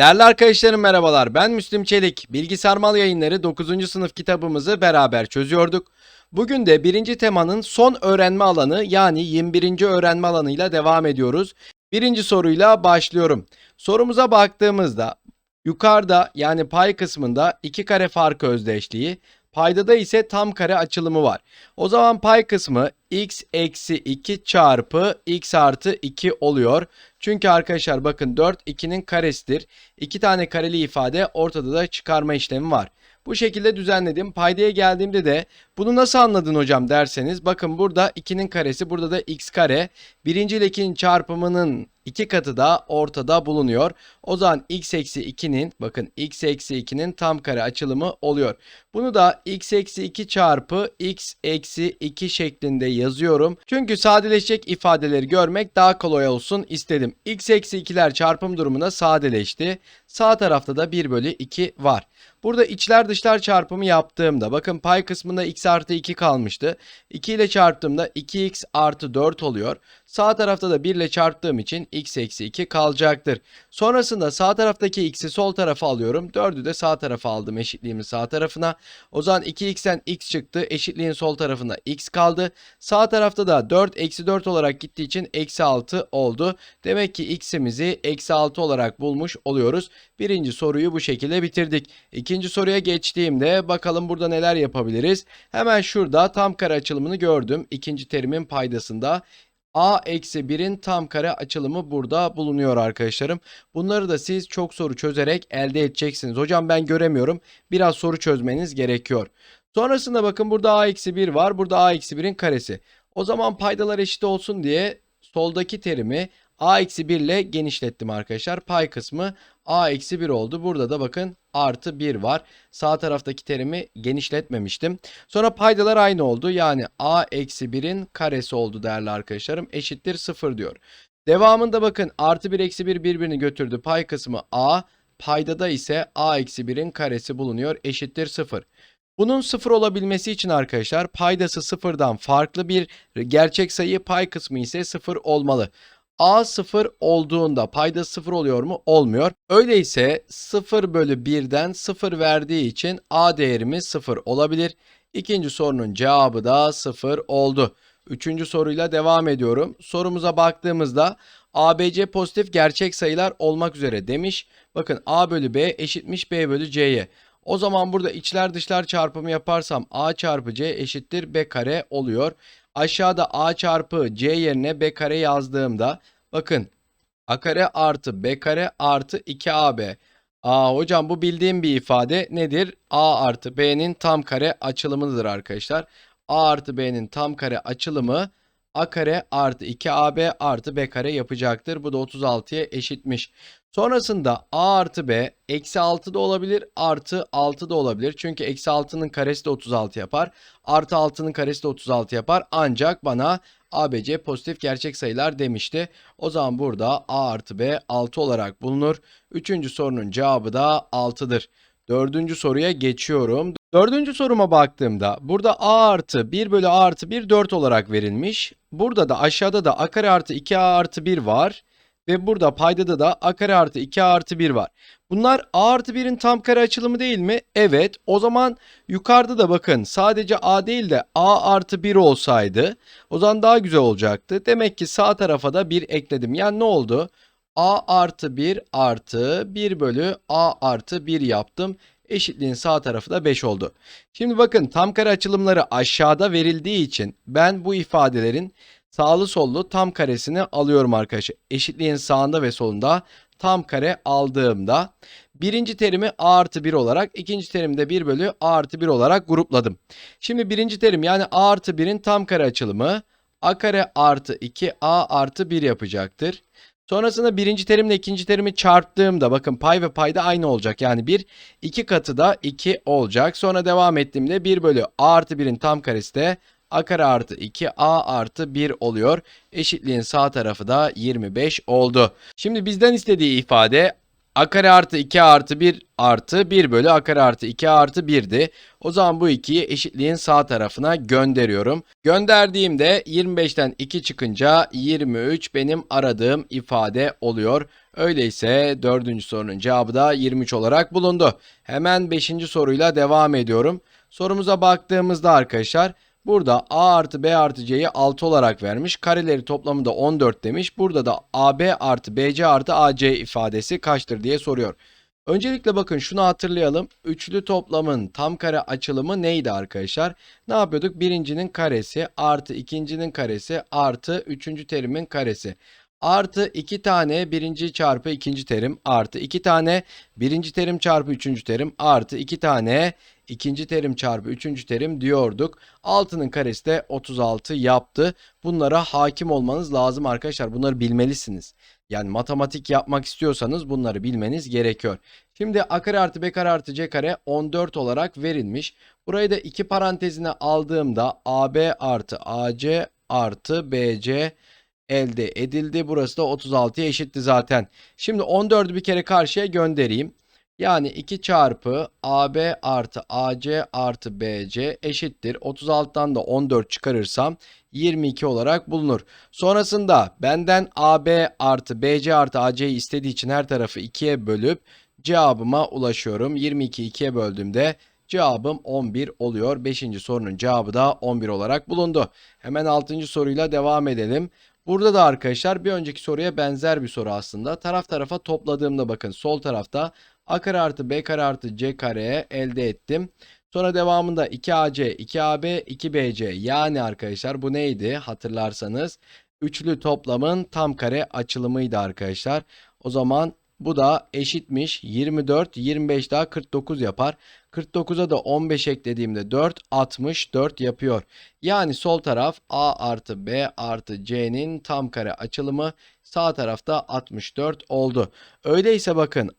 Değerli arkadaşlarım merhabalar. Ben Müslüm Çelik. Bilgisayar Mal Yayınları 9. sınıf kitabımızı beraber çözüyorduk. Bugün de birinci temanın son öğrenme alanı yani 21. öğrenme alanıyla devam ediyoruz. Birinci soruyla başlıyorum. Sorumuza baktığımızda yukarıda yani pay kısmında iki kare farkı özdeşliği, paydada ise tam kare açılımı var. O zaman pay kısmı x eksi 2 çarpı x artı 2 oluyor. Çünkü arkadaşlar bakın 4 2'nin karesidir. 2 tane kareli ifade ortada da çıkarma işlemi var. Bu şekilde düzenledim. Paydaya geldiğimde de bunu nasıl anladın hocam derseniz bakın burada 2'nin karesi burada da x kare. Birinci ile 2'nin çarpımının iki katı da ortada bulunuyor. O zaman x eksi 2'nin bakın x eksi 2'nin tam kare açılımı oluyor. Bunu da x eksi 2 çarpı x eksi 2 şeklinde yazıyorum. Çünkü sadeleşecek ifadeleri görmek daha kolay olsun istedim. x eksi 2'ler çarpım durumuna sadeleşti. Sağ tarafta da 1 bölü 2 var. Burada içler dışlar çarpımı yaptığımda bakın pay kısmında x artı 2 kalmıştı. 2 ile çarptığımda 2x artı 4 oluyor. Sağ tarafta da 1 ile çarptığım için x eksi 2 kalacaktır. Sonrasında sağ taraftaki x'i sol tarafa alıyorum. 4'ü de sağ tarafa aldım eşitliğimin sağ tarafına. O zaman 2x'ten x çıktı. Eşitliğin sol tarafında x kaldı. Sağ tarafta da 4 eksi 4 olarak gittiği için eksi 6 oldu. Demek ki x'imizi eksi 6 olarak bulmuş oluyoruz. Birinci soruyu bu şekilde bitirdik. İkinci soruya geçtiğimde bakalım burada neler yapabiliriz. Hemen şurada tam kare açılımını gördüm. İkinci terimin paydasında a eksi 1'in tam kare açılımı burada bulunuyor arkadaşlarım. Bunları da siz çok soru çözerek elde edeceksiniz. Hocam ben göremiyorum. Biraz soru çözmeniz gerekiyor. Sonrasında bakın burada a eksi 1 var. Burada a eksi 1'in karesi. O zaman paydalar eşit olsun diye soldaki terimi a eksi 1 ile genişlettim arkadaşlar. Pay kısmı a eksi 1 oldu. Burada da bakın artı 1 var. Sağ taraftaki terimi genişletmemiştim. Sonra paydalar aynı oldu. Yani a eksi 1'in karesi oldu değerli arkadaşlarım. Eşittir 0 diyor. Devamında bakın artı 1 eksi 1 birbirini götürdü. Pay kısmı a. Paydada ise a eksi 1'in karesi bulunuyor. Eşittir 0. Bunun sıfır olabilmesi için arkadaşlar paydası sıfırdan farklı bir gerçek sayı pay kısmı ise sıfır olmalı. A sıfır olduğunda payda sıfır oluyor mu? Olmuyor. Öyleyse 0 bölü 1'den 0 verdiği için A değerimiz 0 olabilir. İkinci sorunun cevabı da 0 oldu. Üçüncü soruyla devam ediyorum. Sorumuza baktığımızda ABC pozitif gerçek sayılar olmak üzere demiş. Bakın A bölü B eşitmiş B bölü C'ye. O zaman burada içler dışlar çarpımı yaparsam A çarpı C eşittir B kare oluyor. Aşağıda A çarpı C yerine B kare yazdığımda bakın A kare artı B kare artı 2AB. Aa hocam bu bildiğim bir ifade nedir? A artı B'nin tam kare açılımıdır arkadaşlar. A artı B'nin tam kare açılımı A kare artı 2AB artı B kare yapacaktır. Bu da 36'ya eşitmiş. Sonrasında A artı B eksi 6 da olabilir artı 6 da olabilir. Çünkü eksi 6'nın karesi de 36 yapar. Artı 6'nın karesi de 36 yapar. Ancak bana ABC pozitif gerçek sayılar demişti. O zaman burada A artı B 6 olarak bulunur. Üçüncü sorunun cevabı da 6'dır. Dördüncü soruya geçiyorum. Dördüncü soruma baktığımda burada a artı 1 bölü a artı 1 4 olarak verilmiş. Burada da aşağıda da a kare artı 2a artı 1 var. Ve burada paydada da a kare artı 2a artı 1 var. Bunlar a artı 1'in tam kare açılımı değil mi? Evet. O zaman yukarıda da bakın sadece a değil de a artı 1 olsaydı o zaman daha güzel olacaktı. Demek ki sağ tarafa da 1 ekledim. Yani ne oldu? a artı 1 artı 1 bölü a artı 1 yaptım. Eşitliğin sağ tarafı da 5 oldu. Şimdi bakın tam kare açılımları aşağıda verildiği için ben bu ifadelerin sağlı sollu tam karesini alıyorum arkadaşlar. Eşitliğin sağında ve solunda tam kare aldığımda birinci terimi a artı 1 olarak ikinci terimde 1 bölü a artı 1 olarak grupladım. Şimdi birinci terim yani a artı 1'in tam kare açılımı a kare artı 2 a artı 1 yapacaktır. Sonrasında birinci terimle ikinci terimi çarptığımda bakın pay ve payda aynı olacak. Yani 1 2 katı da 2 olacak. Sonra devam ettiğimde 1 bölü a artı 1'in tam karesi de a kare artı 2 a artı 1 oluyor. Eşitliğin sağ tarafı da 25 oldu. Şimdi bizden istediği ifade a kare artı 2 artı 1 artı 1 bölü a kare artı 2 artı 1'di. O zaman bu 2'yi eşitliğin sağ tarafına gönderiyorum. Gönderdiğimde 25'ten 2 çıkınca 23 benim aradığım ifade oluyor. Öyleyse dördüncü sorunun cevabı da 23 olarak bulundu. Hemen beşinci soruyla devam ediyorum. Sorumuza baktığımızda arkadaşlar burada a artı b artı c'yi 6 olarak vermiş. Kareleri toplamı da 14 demiş. Burada da ab artı bc artı ac ifadesi kaçtır diye soruyor. Öncelikle bakın şunu hatırlayalım. Üçlü toplamın tam kare açılımı neydi arkadaşlar? Ne yapıyorduk? Birincinin karesi artı ikincinin karesi artı üçüncü terimin karesi. Artı 2 tane birinci çarpı ikinci terim artı 2 tane birinci terim çarpı üçüncü terim artı 2 tane ikinci terim çarpı üçüncü terim diyorduk. 6'nın karesi de 36 yaptı. Bunlara hakim olmanız lazım arkadaşlar. Bunları bilmelisiniz. Yani matematik yapmak istiyorsanız bunları bilmeniz gerekiyor. Şimdi a kare artı b kare artı c kare 14 olarak verilmiş. Burayı da iki parantezine aldığımda ab artı ac artı bc elde edildi. Burası da 36'ya eşitti zaten. Şimdi 14'ü bir kere karşıya göndereyim. Yani 2 çarpı AB artı AC artı BC eşittir. 36'dan da 14 çıkarırsam 22 olarak bulunur. Sonrasında benden AB artı BC artı AC'yi istediği için her tarafı 2'ye bölüp cevabıma ulaşıyorum. 22'yi 2'ye böldüğümde cevabım 11 oluyor. 5. sorunun cevabı da 11 olarak bulundu. Hemen 6. soruyla devam edelim. Burada da arkadaşlar bir önceki soruya benzer bir soru aslında. Taraf tarafa topladığımda bakın sol tarafta a kare artı b kare artı c kareye elde ettim. Sonra devamında 2ac, 2ab, 2bc yani arkadaşlar bu neydi hatırlarsanız üçlü toplamın tam kare açılımıydı arkadaşlar. O zaman bu da eşitmiş 24, 25 daha 49 yapar. 49'a da 15 eklediğimde 4, 64 yapıyor. Yani sol taraf a artı b artı c'nin tam kare açılımı sağ tarafta 64 oldu. Öyleyse bakın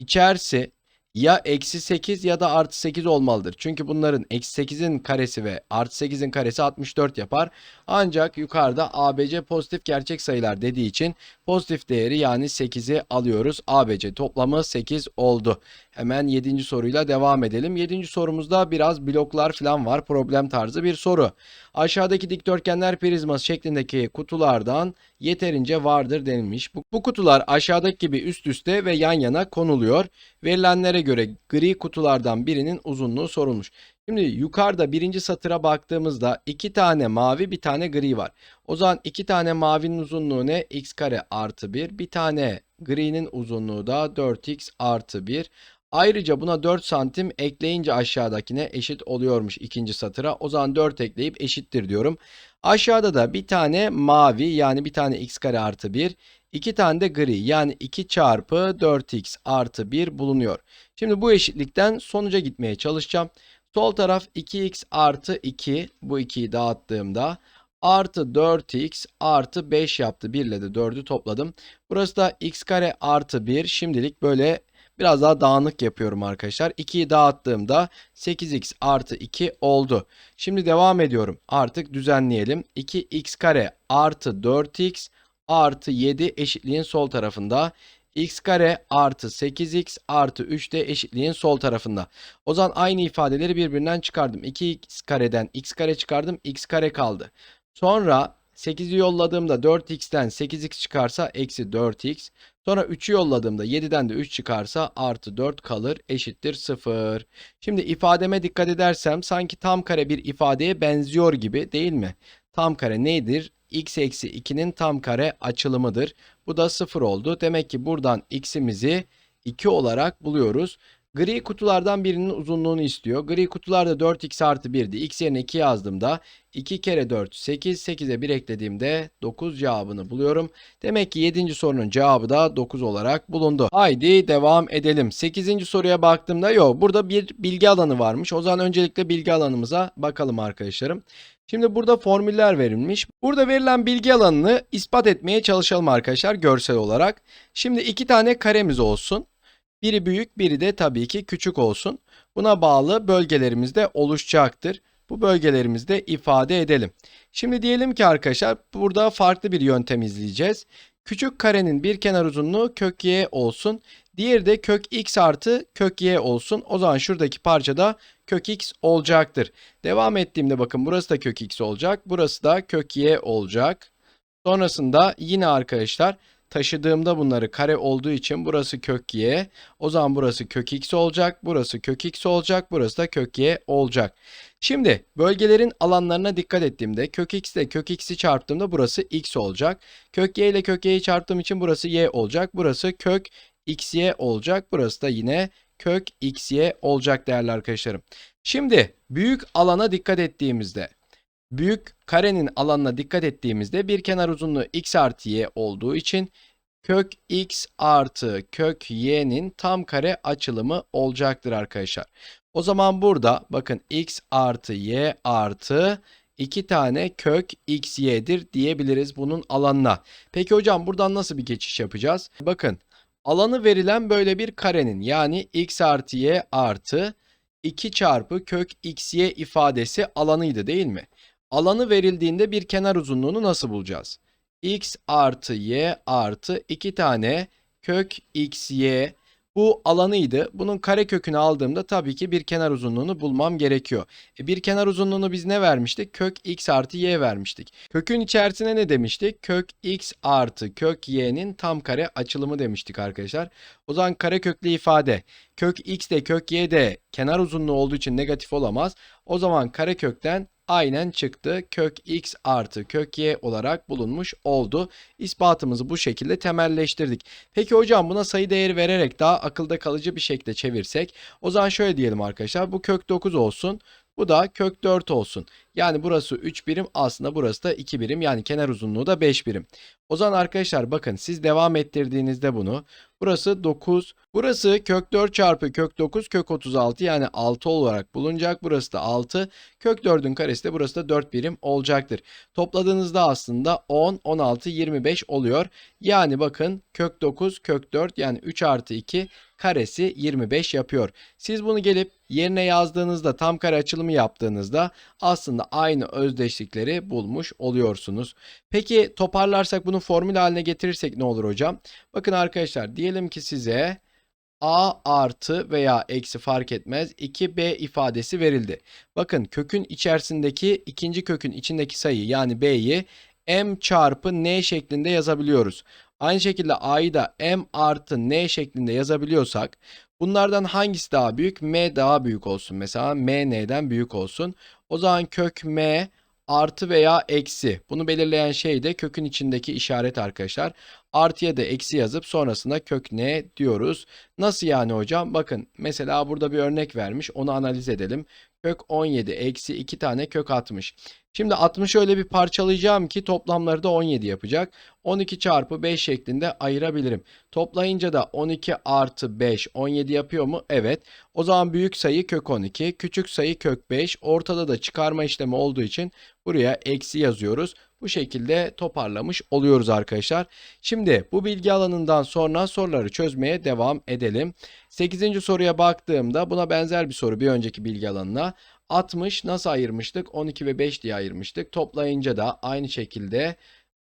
içerisi ya eksi 8 ya da artı 8 olmalıdır. Çünkü bunların eksi 8'in karesi ve artı 8'in karesi 64 yapar. Ancak yukarıda ABC pozitif gerçek sayılar dediği için pozitif değeri yani 8'i alıyoruz. ABC toplamı 8 oldu. Hemen 7. soruyla devam edelim. 7. sorumuzda biraz bloklar falan var. Problem tarzı bir soru. Aşağıdaki dikdörtgenler prizması şeklindeki kutulardan yeterince vardır denilmiş. Bu, bu kutular aşağıdaki gibi üst üste ve yan yana konuluyor. Verilenlere göre gri kutulardan birinin uzunluğu sorulmuş. Şimdi yukarıda birinci satıra baktığımızda iki tane mavi bir tane gri var. O zaman iki tane mavinin uzunluğu ne? x kare artı 1. Bir tane gri'nin uzunluğu da 4x artı 1. Ayrıca buna 4 santim ekleyince aşağıdakine eşit oluyormuş ikinci satıra. O zaman 4 ekleyip eşittir diyorum. Aşağıda da bir tane mavi yani bir tane x kare artı 1. iki tane de gri yani 2 çarpı 4x artı 1 bulunuyor. Şimdi bu eşitlikten sonuca gitmeye çalışacağım. Sol taraf 2x artı 2 bu 2'yi dağıttığımda artı 4x artı 5 yaptı. 1 ile de 4'ü topladım. Burası da x kare artı 1 şimdilik böyle biraz daha dağınık yapıyorum arkadaşlar. 2'yi dağıttığımda 8x artı 2 oldu. Şimdi devam ediyorum. Artık düzenleyelim. 2x kare artı 4x artı 7 eşitliğin sol tarafında x kare artı 8x artı 3 de eşitliğin sol tarafında. O zaman aynı ifadeleri birbirinden çıkardım. 2x kareden x kare çıkardım. x kare kaldı. Sonra 8'i yolladığımda 4x'ten 8x çıkarsa eksi 4x. Sonra 3'ü yolladığımda 7'den de 3 çıkarsa artı 4 kalır eşittir 0. Şimdi ifademe dikkat edersem sanki tam kare bir ifadeye benziyor gibi değil mi? Tam kare nedir? x eksi 2'nin tam kare açılımıdır. Bu da 0 oldu. Demek ki buradan x'imizi 2 olarak buluyoruz. Gri kutulardan birinin uzunluğunu istiyor. Gri kutularda 4x artı 1'di. x yerine 2 yazdığımda 2 kere 4 8. 8'e 1 eklediğimde 9 cevabını buluyorum. Demek ki 7. sorunun cevabı da 9 olarak bulundu. Haydi devam edelim. 8. soruya baktığımda yok. Burada bir bilgi alanı varmış. O zaman öncelikle bilgi alanımıza bakalım arkadaşlarım. Şimdi burada formüller verilmiş. Burada verilen bilgi alanını ispat etmeye çalışalım arkadaşlar görsel olarak. Şimdi iki tane karemiz olsun. Biri büyük, biri de tabii ki küçük olsun. Buna bağlı bölgelerimiz de oluşacaktır. Bu bölgelerimizi de ifade edelim. Şimdi diyelim ki arkadaşlar burada farklı bir yöntem izleyeceğiz. Küçük karenin bir kenar uzunluğu kök y olsun. Diğeri de kök x artı kök y olsun. O zaman şuradaki parçada kök x olacaktır. Devam ettiğimde bakın burası da kök x olacak. Burası da kök y olacak. Sonrasında yine arkadaşlar taşıdığımda bunları kare olduğu için burası kök y. O zaman burası kök x olacak. Burası kök x olacak. Burası da kök y olacak. Şimdi bölgelerin alanlarına dikkat ettiğimde kök x ile kök x'i çarptığımda burası x olacak. Kök y ile kök y'yi çarptığım için burası y olacak. Burası kök xy olacak. Burası da yine kök xy olacak değerli arkadaşlarım. Şimdi büyük alana dikkat ettiğimizde büyük karenin alanına dikkat ettiğimizde bir kenar uzunluğu x artı y olduğu için kök x artı kök y'nin tam kare açılımı olacaktır arkadaşlar. O zaman burada bakın x artı y artı 2 tane kök x y'dir diyebiliriz bunun alanına. Peki hocam buradan nasıl bir geçiş yapacağız? Bakın alanı verilen böyle bir karenin yani x artı y artı 2 çarpı kök xy ifadesi alanıydı değil mi? Alanı verildiğinde bir kenar uzunluğunu nasıl bulacağız? x artı y artı 2 tane kök xy bu alanıydı. Bunun kare kökünü aldığımda tabii ki bir kenar uzunluğunu bulmam gerekiyor. E bir kenar uzunluğunu biz ne vermiştik? Kök x artı y vermiştik. Kökün içerisine ne demiştik? Kök x artı kök y'nin tam kare açılımı demiştik arkadaşlar. O zaman kare köklü ifade kök x de kök y de kenar uzunluğu olduğu için negatif olamaz. O zaman kare kökten aynen çıktı. Kök x artı kök y olarak bulunmuş oldu. İspatımızı bu şekilde temelleştirdik. Peki hocam buna sayı değeri vererek daha akılda kalıcı bir şekilde çevirsek. O zaman şöyle diyelim arkadaşlar. Bu kök 9 olsun. Bu da kök 4 olsun. Yani burası 3 birim aslında burası da 2 birim yani kenar uzunluğu da 5 birim. O zaman arkadaşlar bakın siz devam ettirdiğinizde bunu burası 9 burası kök 4 çarpı kök 9 kök 36 yani 6 olarak bulunacak. Burası da 6 kök 4'ün karesi de burası da 4 birim olacaktır. Topladığınızda aslında 10 16 25 oluyor. Yani bakın kök 9 kök 4 yani 3 artı 2 karesi 25 yapıyor. Siz bunu gelip yerine yazdığınızda tam kare açılımı yaptığınızda aslında aynı özdeşlikleri bulmuş oluyorsunuz. Peki toparlarsak bunu formül haline getirirsek ne olur hocam? Bakın arkadaşlar diyelim ki size a artı veya eksi fark etmez 2b ifadesi verildi. Bakın kökün içerisindeki ikinci kökün içindeki sayı yani b'yi m çarpı n şeklinde yazabiliyoruz. Aynı şekilde a'yı da m artı n şeklinde yazabiliyorsak bunlardan hangisi daha büyük? m daha büyük olsun. Mesela m n'den büyük olsun. O zaman kök m artı veya eksi. Bunu belirleyen şey de kökün içindeki işaret arkadaşlar. Artıya da eksi yazıp sonrasında kök ne diyoruz. Nasıl yani hocam? Bakın mesela burada bir örnek vermiş. Onu analiz edelim. Kök 17 eksi 2 tane kök 60. Şimdi 60'ı öyle bir parçalayacağım ki toplamları da 17 yapacak. 12 çarpı 5 şeklinde ayırabilirim. Toplayınca da 12 artı 5 17 yapıyor mu? Evet. O zaman büyük sayı kök 12, küçük sayı kök 5. Ortada da çıkarma işlemi olduğu için buraya eksi yazıyoruz. Bu şekilde toparlamış oluyoruz arkadaşlar. Şimdi bu bilgi alanından sonra soruları çözmeye devam edelim. 8. soruya baktığımda buna benzer bir soru bir önceki bilgi alanına. 60 nasıl ayırmıştık? 12 ve 5 diye ayırmıştık. Toplayınca da aynı şekilde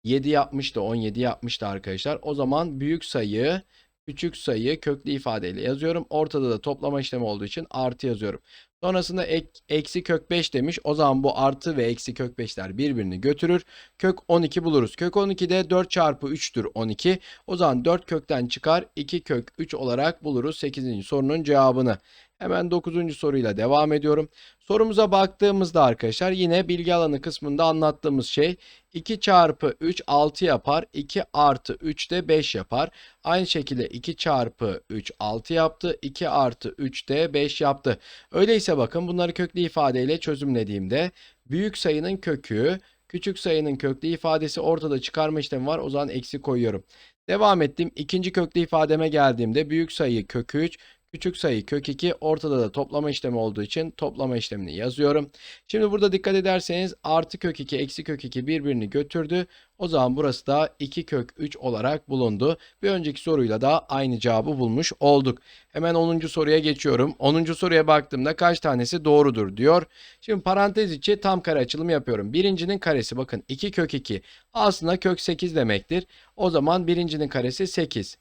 7 yapmıştı, 17 yapmıştı arkadaşlar. O zaman büyük sayı, küçük sayı köklü ifadeyle yazıyorum. Ortada da toplama işlemi olduğu için artı yazıyorum. Sonrasında ek, eksi kök 5 demiş. O zaman bu artı ve eksi kök 5'ler birbirini götürür. Kök 12 buluruz. Kök 12'de 4 çarpı 3'tür 12. O zaman 4 kökten çıkar. 2 kök 3 olarak buluruz 8. sorunun cevabını. Hemen 9. soruyla devam ediyorum. Sorumuza baktığımızda arkadaşlar yine bilgi alanı kısmında anlattığımız şey 2 çarpı 3 6 yapar. 2 artı 3 de 5 yapar. Aynı şekilde 2 çarpı 3 6 yaptı. 2 artı 3 de 5 yaptı. Öyleyse bakın bunları köklü ifadeyle çözümlediğimde büyük sayının kökü küçük sayının köklü ifadesi ortada çıkarma işlemi var. O zaman eksi koyuyorum. Devam ettim. İkinci köklü ifademe geldiğimde büyük sayı kök 3, Küçük sayı kök 2 ortada da toplama işlemi olduğu için toplama işlemini yazıyorum. Şimdi burada dikkat ederseniz artı kök 2 eksi kök 2 birbirini götürdü. O zaman burası da 2 kök 3 olarak bulundu. Bir önceki soruyla da aynı cevabı bulmuş olduk. Hemen 10. soruya geçiyorum. 10. soruya baktığımda kaç tanesi doğrudur diyor. Şimdi parantez içi tam kare açılımı yapıyorum. Birincinin karesi bakın 2 kök 2 aslında kök 8 demektir. O zaman birincinin karesi 8.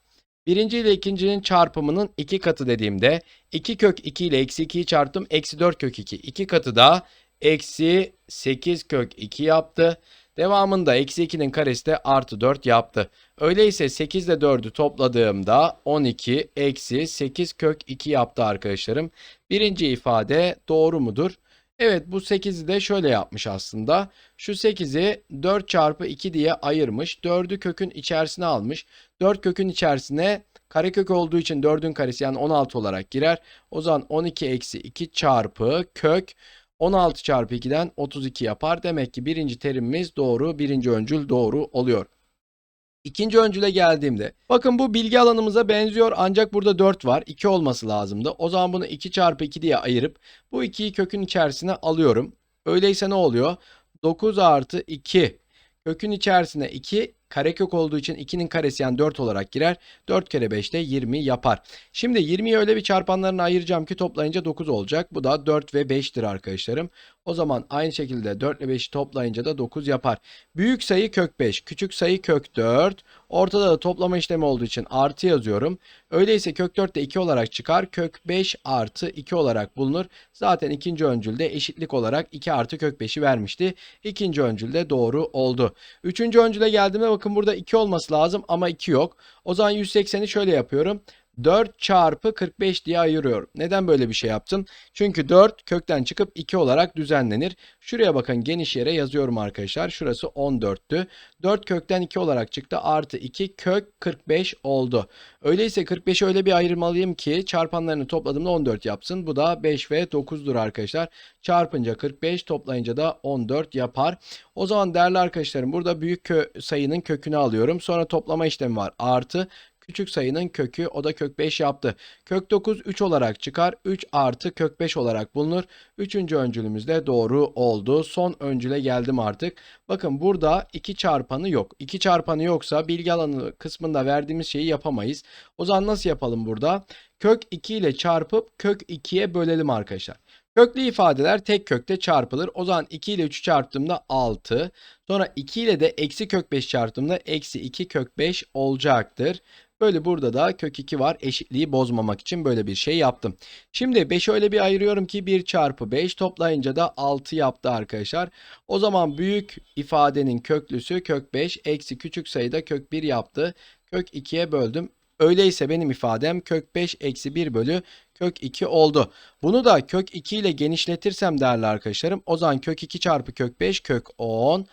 Birinci ile ikincinin çarpımının iki katı dediğimde 2 kök 2 ile eksi 2'yi çarptım. Eksi 4 kök 2. 2 katı da eksi 8 kök 2 yaptı. Devamında eksi 2'nin karesi de artı 4 yaptı. Öyleyse 8 ile 4'ü topladığımda 12 eksi 8 kök 2 yaptı arkadaşlarım. Birinci ifade doğru mudur? Evet bu 8'i de şöyle yapmış aslında. Şu 8'i 4 çarpı 2 diye ayırmış. 4'ü kökün içerisine almış. 4 kökün içerisine karekök olduğu için 4'ün karesi yani 16 olarak girer. O zaman 12 eksi 2 çarpı kök 16 çarpı 2'den 32 yapar. Demek ki birinci terimimiz doğru. Birinci öncül doğru oluyor. İkinci öncüle geldiğimde bakın bu bilgi alanımıza benziyor ancak burada 4 var. 2 olması lazımdı. O zaman bunu 2 çarpı 2 diye ayırıp bu 2'yi kökün içerisine alıyorum. Öyleyse ne oluyor? 9 artı 2 kökün içerisine 2 karekök olduğu için 2'nin karesi yani 4 olarak girer. 4 kere 5 de 20 yapar. Şimdi 20'yi öyle bir çarpanlarına ayıracağım ki toplayınca 9 olacak. Bu da 4 ve 5'tir arkadaşlarım. O zaman aynı şekilde 4 ile 5'i toplayınca da 9 yapar. Büyük sayı kök 5, küçük sayı kök 4. Ortada da toplama işlemi olduğu için artı yazıyorum. Öyleyse kök 4 de 2 olarak çıkar. Kök 5 artı 2 olarak bulunur. Zaten ikinci öncülde eşitlik olarak 2 artı kök 5'i vermişti. İkinci öncülde doğru oldu. Üçüncü öncüle geldiğimde bakın burada 2 olması lazım ama 2 yok. O zaman 180'i şöyle yapıyorum. 4 çarpı 45 diye ayırıyorum. Neden böyle bir şey yaptım? Çünkü 4 kökten çıkıp 2 olarak düzenlenir. Şuraya bakın geniş yere yazıyorum arkadaşlar. Şurası 14'tü. 4 kökten 2 olarak çıktı. Artı 2 kök 45 oldu. Öyleyse 45'i öyle bir ayırmalıyım ki çarpanlarını topladığımda 14 yapsın. Bu da 5 ve 9'dur arkadaşlar. Çarpınca 45 toplayınca da 14 yapar. O zaman değerli arkadaşlarım burada büyük kö sayının kökünü alıyorum. Sonra toplama işlemi var. Artı küçük sayının kökü o da kök 5 yaptı. Kök 9 3 olarak çıkar. 3 artı kök 5 olarak bulunur. Üçüncü öncülümüz de doğru oldu. Son öncüle geldim artık. Bakın burada 2 çarpanı yok. 2 çarpanı yoksa bilgi alanı kısmında verdiğimiz şeyi yapamayız. O zaman nasıl yapalım burada? Kök 2 ile çarpıp kök 2'ye bölelim arkadaşlar. Köklü ifadeler tek kökte çarpılır. O zaman 2 ile 3'ü çarptığımda 6. Sonra 2 ile de eksi kök 5 çarptığımda eksi 2 kök 5 olacaktır. Böyle burada da kök 2 var. Eşitliği bozmamak için böyle bir şey yaptım. Şimdi 5'i öyle bir ayırıyorum ki 1 çarpı 5 toplayınca da 6 yaptı arkadaşlar. O zaman büyük ifadenin köklüsü kök 5 eksi küçük sayıda kök 1 yaptı. Kök 2'ye böldüm. Öyleyse benim ifadem kök 5 eksi 1 bölü kök 2 oldu. Bunu da kök 2 ile genişletirsem değerli arkadaşlarım o zaman kök 2 çarpı kök 5 kök 10.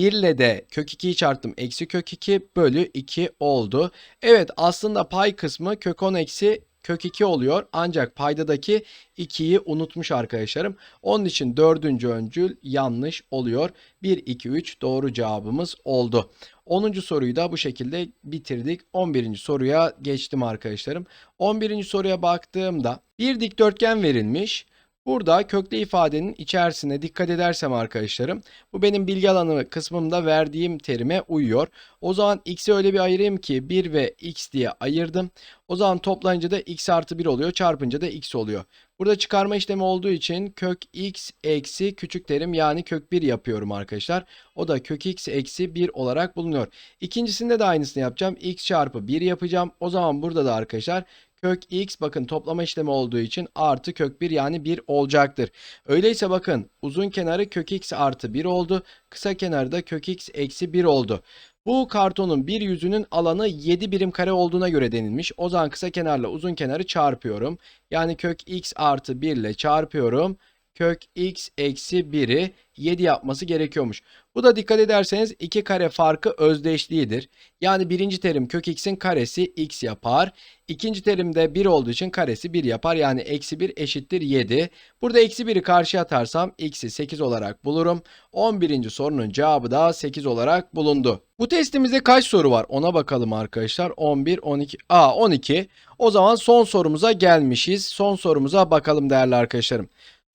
1 ile de kök 2'yi çarptım eksi kök 2 bölü 2 oldu. Evet aslında pay kısmı kök 10 eksi kök 2 oluyor. Ancak paydadaki 2'yi unutmuş arkadaşlarım. Onun için dördüncü öncül yanlış oluyor. 1, 2, 3 doğru cevabımız oldu. 10. soruyu da bu şekilde bitirdik. 11. soruya geçtim arkadaşlarım. 11. soruya baktığımda bir dikdörtgen verilmiş. Burada köklü ifadenin içerisine dikkat edersem arkadaşlarım bu benim bilgi alanı kısmımda verdiğim terime uyuyor. O zaman x'i öyle bir ayırayım ki 1 ve x diye ayırdım. O zaman toplayınca da x artı 1 oluyor çarpınca da x oluyor. Burada çıkarma işlemi olduğu için kök x eksi küçük terim yani kök 1 yapıyorum arkadaşlar. O da kök x eksi 1 olarak bulunuyor. İkincisinde de aynısını yapacağım. x çarpı 1 yapacağım. O zaman burada da arkadaşlar kök x bakın toplama işlemi olduğu için artı kök 1 yani 1 olacaktır. Öyleyse bakın uzun kenarı kök x artı 1 oldu. Kısa kenarı da kök x eksi 1 oldu. Bu kartonun bir yüzünün alanı 7 birim kare olduğuna göre denilmiş. O zaman kısa kenarla uzun kenarı çarpıyorum. Yani kök x artı 1 ile çarpıyorum. Kök x eksi 1'i 7 yapması gerekiyormuş. Bu da dikkat ederseniz iki kare farkı özdeşliğidir. Yani birinci terim kök x'in karesi x yapar. İkinci terimde 1 olduğu için karesi 1 yapar. Yani eksi 1 eşittir 7. Burada eksi 1'i karşıya atarsam x'i 8 olarak bulurum. 11. sorunun cevabı da 8 olarak bulundu. Bu testimizde kaç soru var ona bakalım arkadaşlar. 11, 12, a 12. O zaman son sorumuza gelmişiz. Son sorumuza bakalım değerli arkadaşlarım.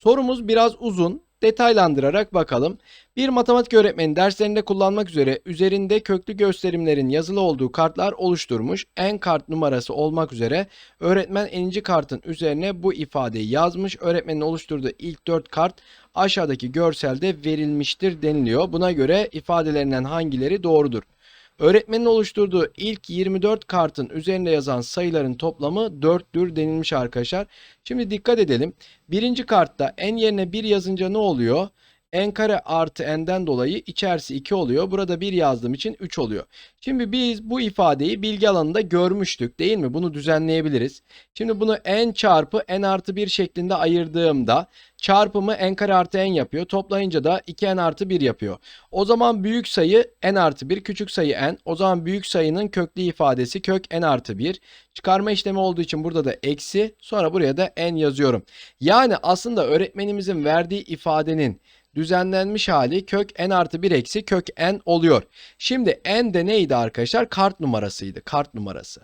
Sorumuz biraz uzun. Detaylandırarak bakalım. Bir matematik öğretmeni derslerinde kullanmak üzere üzerinde köklü gösterimlerin yazılı olduğu kartlar oluşturmuş. En kart numarası olmak üzere öğretmen eninci kartın üzerine bu ifadeyi yazmış. Öğretmenin oluşturduğu ilk 4 kart aşağıdaki görselde verilmiştir deniliyor. Buna göre ifadelerinden hangileri doğrudur? Öğretmenin oluşturduğu ilk 24 kartın üzerinde yazan sayıların toplamı 4'tür denilmiş arkadaşlar. Şimdi dikkat edelim. Birinci kartta en yerine 1 yazınca ne oluyor? N kare artı n'den dolayı içerisi 2 oluyor. Burada 1 yazdığım için 3 oluyor. Şimdi biz bu ifadeyi bilgi alanında görmüştük değil mi? Bunu düzenleyebiliriz. Şimdi bunu n çarpı n artı 1 şeklinde ayırdığımda çarpımı n kare artı n yapıyor. Toplayınca da 2n artı 1 yapıyor. O zaman büyük sayı n artı 1, küçük sayı n. O zaman büyük sayının köklü ifadesi kök n artı 1. Çıkarma işlemi olduğu için burada da eksi. Sonra buraya da n yazıyorum. Yani aslında öğretmenimizin verdiği ifadenin düzenlenmiş hali kök n artı 1 eksi kök n oluyor. Şimdi n de neydi arkadaşlar? Kart numarasıydı. Kart numarası.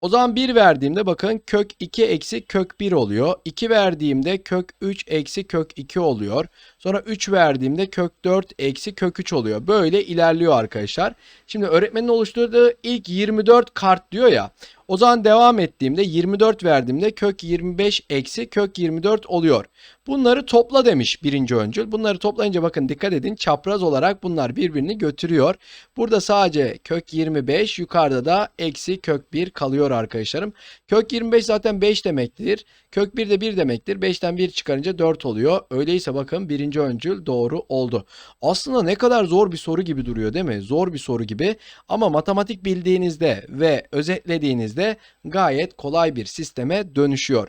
O zaman 1 verdiğimde bakın kök 2 eksi kök 1 oluyor. 2 verdiğimde kök 3 eksi kök 2 oluyor. Sonra 3 verdiğimde kök 4 eksi kök 3 oluyor. Böyle ilerliyor arkadaşlar. Şimdi öğretmenin oluşturduğu ilk 24 kart diyor ya. O zaman devam ettiğimde 24 verdiğimde kök 25 eksi kök 24 oluyor. Bunları topla demiş birinci öncül. Bunları toplayınca bakın dikkat edin çapraz olarak bunlar birbirini götürüyor. Burada sadece kök 25 yukarıda da eksi kök 1 kalıyor arkadaşlarım. Kök 25 zaten 5 demektir. Kök 1 de 1 demektir. 5'ten 1 çıkarınca 4 oluyor. Öyleyse bakın birinci öncül doğru oldu. Aslında ne kadar zor bir soru gibi duruyor değil mi? Zor bir soru gibi ama matematik bildiğinizde ve özetlediğinizde gayet kolay bir sisteme dönüşüyor.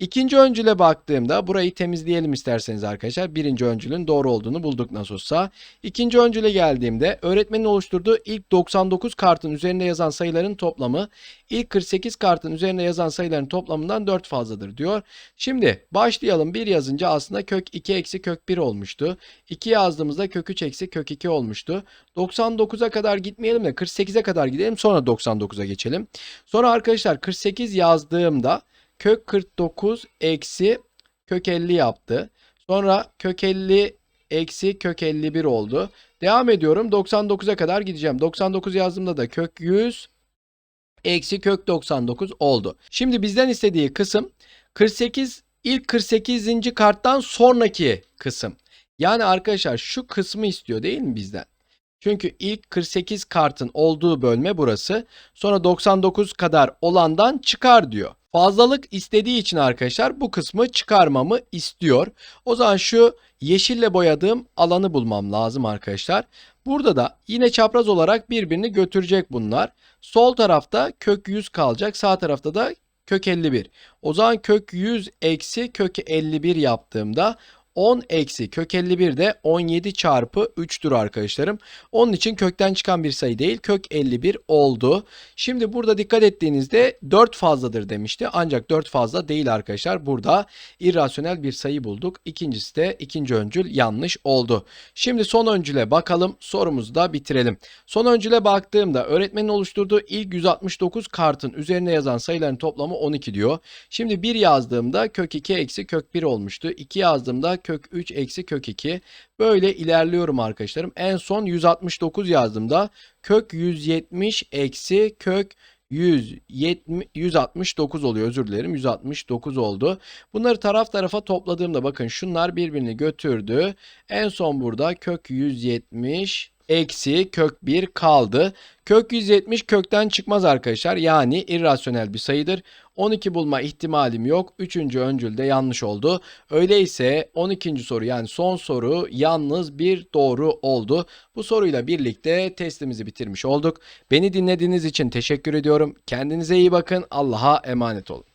İkinci öncüle baktığımda burayı temizleyelim isterseniz arkadaşlar. Birinci öncülün doğru olduğunu bulduk nasıl olsa. İkinci öncüle geldiğimde öğretmenin oluşturduğu ilk 99 kartın üzerinde yazan sayıların toplamı ilk 48 kartın üzerinde yazan sayıların toplamından 4 fazladır diyor. Şimdi başlayalım. 1 yazınca aslında kök 2 eksi kök 1 olmuştu. 2 yazdığımızda kök 3 eksi kök 2 olmuştu. 99'a kadar gitmeyelim de 48'e kadar gidelim sonra 99'a geçelim. Sonra arkadaşlar 48 yazdığımda kök 49 eksi kök 50 yaptı. Sonra kök 50 eksi kök 51 oldu. Devam ediyorum. 99'a kadar gideceğim. 99 yazdığımda da kök 100 eksi kök 99 oldu. Şimdi bizden istediği kısım 48 ilk 48. karttan sonraki kısım. Yani arkadaşlar şu kısmı istiyor değil mi bizden? Çünkü ilk 48 kartın olduğu bölme burası. Sonra 99 kadar olandan çıkar diyor. Fazlalık istediği için arkadaşlar bu kısmı çıkarmamı istiyor. O zaman şu yeşille boyadığım alanı bulmam lazım arkadaşlar. Burada da yine çapraz olarak birbirini götürecek bunlar. Sol tarafta kök 100 kalacak. Sağ tarafta da kök 51. O zaman kök 100 eksi kök 51 yaptığımda 10 eksi kök 51 de 17 çarpı 3'tür arkadaşlarım. Onun için kökten çıkan bir sayı değil kök 51 oldu. Şimdi burada dikkat ettiğinizde 4 fazladır demişti. Ancak 4 fazla değil arkadaşlar. Burada irrasyonel bir sayı bulduk. İkincisi de ikinci öncül yanlış oldu. Şimdi son öncüle bakalım. Sorumuzu da bitirelim. Son öncüle baktığımda öğretmenin oluşturduğu ilk 169 kartın üzerine yazan sayıların toplamı 12 diyor. Şimdi 1 yazdığımda kök 2 eksi kök 1 olmuştu. 2 yazdığımda kök 3 eksi kök 2. Böyle ilerliyorum arkadaşlarım. En son 169 yazdığımda kök 170 eksi kök 170, 169 oluyor özür dilerim 169 oldu. Bunları taraf tarafa topladığımda bakın şunlar birbirini götürdü. En son burada kök 170 eksi kök 1 kaldı. Kök 170 kökten çıkmaz arkadaşlar. Yani irrasyonel bir sayıdır. 12 bulma ihtimalim yok. Üçüncü öncül de yanlış oldu. Öyleyse 12. soru yani son soru yalnız bir doğru oldu. Bu soruyla birlikte testimizi bitirmiş olduk. Beni dinlediğiniz için teşekkür ediyorum. Kendinize iyi bakın. Allah'a emanet olun.